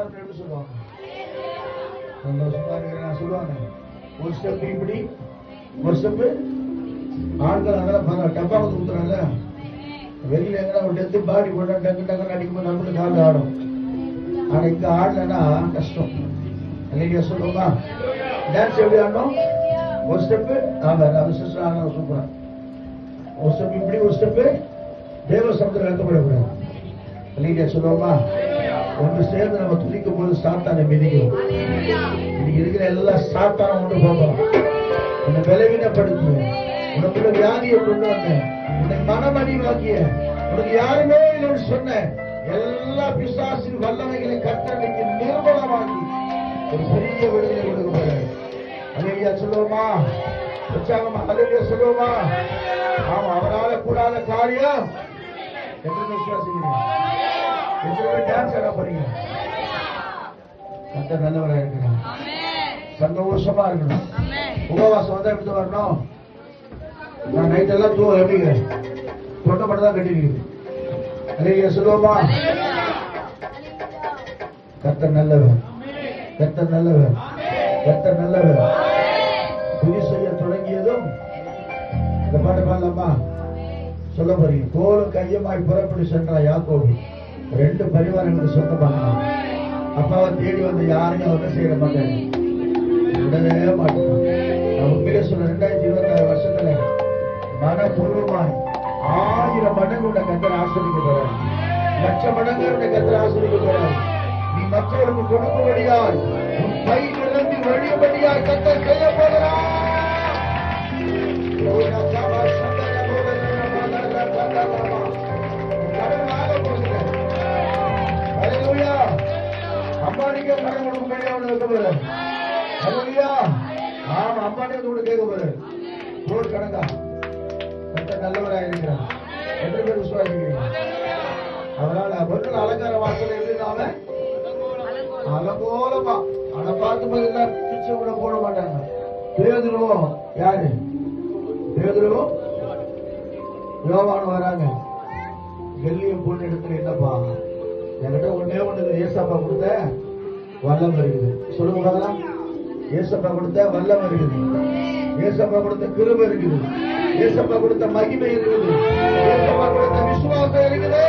இருக்கு எப்படி சொல்லுவாங்க? சந்தோஷமா இருக்கிற சொல்லுவாங்க. ஒரு ஸ்டெப் இப்படி ஒரு ஸ்டெப் ஆண்கள் அதெல்லாம் பரவாயில்ல டப்பா வந்து ஊத்துறாங்க வெளியில எங்கன்னா ஒரு டெத்து பாடி போட்டா டக்கு டக்குன்னு அடிக்கும்போது நம்மளுக்கு கால் ஆடும். ஆனா இங்க ஆடலன்னா கஷ்டம். இல்லையா சொல்லுவோமா? டான்ஸ் எப்படி ஆடணும்? ஒரு ஸ்டெப்பு ஆமாம் அது சிஸ்டர் ஆனா சூப்பரா ஒரு ஸ்டெப் இப்படி ஒரு ஸ்டெப்பு தேவ சமுத்திரம் வெக்கப்படக்கூடாது இல்லையா சொல்லுவோமா? ஒன்று சேர்ந்து நம்ம துதிக்கும் போது சாத்தானை மிதிக்கும் இன்னைக்கு இருக்கிற எல்லா சாத்தான ஒன்று போகும் உன்னை பலவீனப்படுத்துவேன். உனக்குள்ள வியாதியை கொண்டு வந்தேன். உன்னை மனமணிவாக்கிய உனக்கு யாருமே இல்லைன்னு சொன்ன எல்லா பிசாசின் வல்லமைகளை கட்டளைக்கு நிர்மலமாக்கி ஒரு பெரிய விடுதலை கொடுக்க போறேன். அலையா சொல்லுவோமா? உற்சாகமா அலையா சொல்லுவோமா? ஆமா அவரால் கூடாத காரியம் என்று விசுவாசிக்கிறேன். டான்ஸ் ஆட போறீங்க? கத்த நல்லவரா இருக்கிறான் சந்தோஷமா இருக்கணும். உபவாசம் வந்தா எப்படி வரணும் நான் நைட் எல்லாம் தூ எப்படிங்க? தொண்டை மட்டும் தான் கட்டிருக்குது. அலையா சொல்லுவோமா? கத்த நல்லவர். கத்த நல்லவர். கத்த நல்லவர். துணி செய்ய தொடங்கியதும் இந்த பாட்டு பாடலாமா? சொல்ல போறீங்க. கோலும் கையுமாய் புறப்படி சென்றா யாக்கோபு. ரெண்டு பரிவாரங்களுக்கு சொந்தமானான் அப்பாவை தேடி வந்து யாரையும் அவர் செய்ய மாட்டாங்க விடவே மாட்டான் உண்மையிலே சொல்ல ரெண்டாயிரத்தி இருபத்தி ஆறு வருஷத்துல மனப்பூர்வமாய் ஆயிரம் மடங்கு உன்னை கத்தர் போறாரு. லட்ச மடங்கு உன்னை கத்தர் போறாரு. நீ மற்றவர்களுக்கு கொடுக்கும்படியாய் உன் பை நிரம்பி வழியும்படியாய் கத்தர் செய்ய போகிறார். ஆமா கேட்க போறார். கோடி கணக்கா கத்த நல்லவராக இருக்கிறார். எத்தனை பேர் விசுவாசிக்கிறீங்க அதனால அவர்கள் அலங்கார வாசல் இருந்தாம அலங்கோலமா. அதை பார்த்து போது எல்லாம் பிச்சை கூட போட மாட்டாங்க. பேதுருவோம் யாரு? பேதுருவோம் யோவான் வராங்க. வெள்ளியும் பொண்ணு இடத்துல என்னப்பா? என்கிட்ட ஒன்னே ஒண்ணு ஏசாப்பா கொடுத்த வல்லம் இருக்குது. சொல்லுங்க பார்க்கலாம். ஏசப்பா கொடுத்த வல்லம் இருக்குது. ஏசப்பா கொடுத்த கிருப இருக்குது. ஏசப்பா கொடுத்த மகிமை இருக்குது. ஏசப்பா கொடுத்த விசுவாசம் இருக்குது.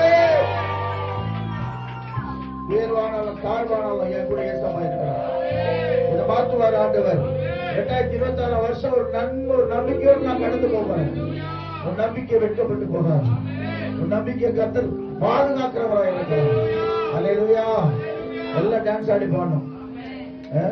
உயர்வானாலும் தாழ்வானாலும் என் கூட ஏசப்பா இருக்கிறார். இதை மாற்றுவார் ஆண்டவர். ரெண்டாயிரத்தி இருபத்தி ஆறாம் வருஷம் ஒரு நன்மை ஒரு நம்பிக்கையோடு நான் கடந்து போகிறேன். ஒரு நம்பிக்கை வெட்கப்பட்டு போகாது. ஒரு நம்பிக்கை கத்தல் பாதுகாக்கிறவராக இருக்கிறார். அல்லையா எல்லாம் டான்ஸ் ஆடி பாடணும். ஆ?